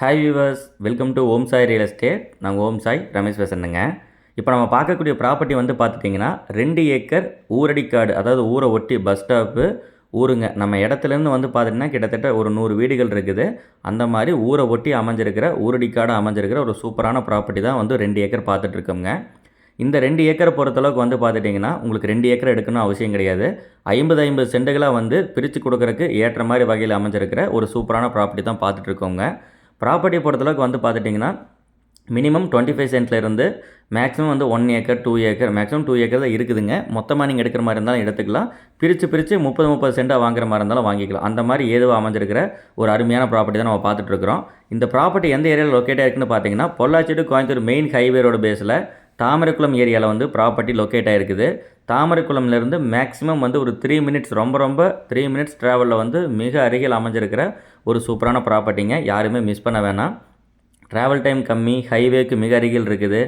Hi viewers welcome to Om Sai real estate நாங்கள் ஓம் சாய் ரமேஷ் பேசுகிறேங்க இப்போ நம்ம பார்க்கக்கூடிய ப்ராப்பர்ட்டி வந்து பார்த்துட்டிங்கன்னா ரெண்டு ஏக்கர் ஊரடிக்காடு அதாவது ஊரை ஒட்டி பஸ் ஸ்டாப்பு ஊருங்க. நம்ம இடத்துலேருந்து வந்து பார்த்திங்கன்னா கிட்டத்தட்ட ஒரு நூறு வீடுகள் இருக்குது. அந்த மாதிரி ஊரை ஒட்டி அமைஞ்சிருக்கிற ஊரடிக்காடு அமைஞ்சிருக்கிற ஒரு சூப்பரான ப்ராப்பர்ட்டி தான் வந்து ரெண்டு ஏக்கர் பார்த்துட்ருக்கோங்க இந்த ரெண்டு ஏக்கரை பொறுத்தளவுக்கு வந்து பார்த்துட்டிங்கன்னா உங்களுக்கு ரெண்டு ஏக்கர் எடுக்கணும் அவசியம் கிடையாது. ஐம்பது ஐம்பது செண்டுகளாக வந்து பிரித்து கொடுக்குறக்கு ஏற்ற மாதிரி வகையில் அமைஞ்சிருக்கிற ஒரு சூப்பரான ப்ராப்பர்ட்டி தான் பார்த்துட்ருக்கோங்க ப்ராப்பர்ட்டி பொறுத்தளவுக்கு வந்து பார்த்துட்டிங்கன்னா மினிமம் டுவெண்ட்டி ஃபைவ் சென்ட்லேருந்து மேக்ஸிமம் வந்து one acre two acre maximum two acre தான் இருக்குதுங்க. மொத்தமாக நீங்கள் எடுக்கிற மாதிரி இருந்தாலும் எடுத்துக்கலாம். பிரித்து பிரித்து முப்பது முப்பது சென்ட்டாக வாங்குற மாதிரி இருந்தாலும் வாங்கிக்கலாம். அந்த மாதிரி ஏதோ அமைஞ்சிருக்கிற ஒரு அருமையான ப்ராப்பர்ட்டி தான் நம்ம பார்த்துட்ருக்குறோம் இந்த ப்ராப்பர்ட்டி எந்த ஏரியாவில் லொக்கேட்டாக இருக்குன்னு பார்த்தீங்கன்னா Pollachi to Coimbatore main highway road பேஸில் தாமரைக்குளம் ஏரியாவில் வந்து ப்ராப்பர்ட்டி லொக்கேட் ஆகிருக்குது தாமரைக்குளம்லேருந்து மேக்ஸிமம் வந்து ஒரு த்ரீ மினிட்ஸ் ரொம்ப ரொம்ப த்ரீ மினிட்ஸ் ட்ராவலில் வந்து மிக அருகில் அமைஞ்சிருக்கிற ஒரு சூப்பரான ப்ராப்பர்ட்டிங்க யாருமே மிஸ் பண்ண வேணாம். ட்ராவல் டைம் கம்மி ஹைவேக்கு மிக அருகில் இருக்குது.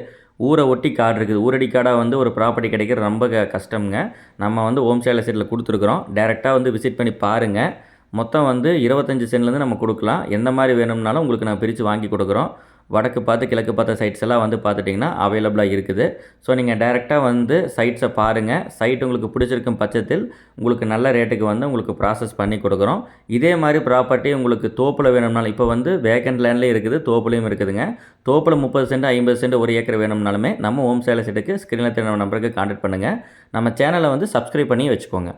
ஊரை ஒட்டி காடு இருக்குது. ஊரடி காடாக வந்து ஒரு ப்ராப்பர்ட்டி கிடைக்கிறது ரொம்ப க கஷ்டம்ங்க. நம்ம வந்து ஓம் சேலை சீட்டில் கொடுத்துருக்குறோம். டேரெக்டாக வந்து விசிட் பண்ணி பாருங்கள் மொத்தம் வந்து இருபத்தஞ்சி சென்ட்லேருந்து நம்ம கொடுக்கலாம். எந்த மாதிரி வேணும்னாலும் உங்களுக்கு நான் பிரித்து வாங்கி கொடுக்குறோம். வடக்கு பார்த்து கிழக்கு பார்த்த சைட்ஸ் எல்லாம் வந்து பார்த்துட்டிங்கன்னா அவைலபிளாக இருக்குது. ஸோ நீங்கள் டைரெக்டாக வந்து சைட்ஸை பாருங்கள் சைட் உங்களுக்கு பிடிச்சிருக்கும் பட்சத்தில் உங்களுக்கு நல்ல ரேட்டுக்கு வந்து உங்களுக்கு ப்ராசஸ் பண்ணி கொடுக்குறோம். இதே மாதிரி ப்ராப்பர்ட்டி உங்களுக்கு தோப்பில் வேணும்னாலும் இப்போ வந்து வேக்கண்ட் லேண்ட்லேயும் இருக்குது தோப்புலையும் இருக்குதுங்க. தோப்பில் முப்பது சென்ட் ஐம்பது சென்ட் ஒரு ஏக்கர் வேணும்னாலுமே நம்ம ஹோம் சேலஸ் செட்டுக்கு ஸ்க்ரீனில் தெரிஞ்ச நம்பருக்கு கான்டாக்ட் பண்ணுங்கள் நம்ம சேனலை வந்து சப்ஸ்கிரைப் பண்ணி வச்சுக்கோங்க.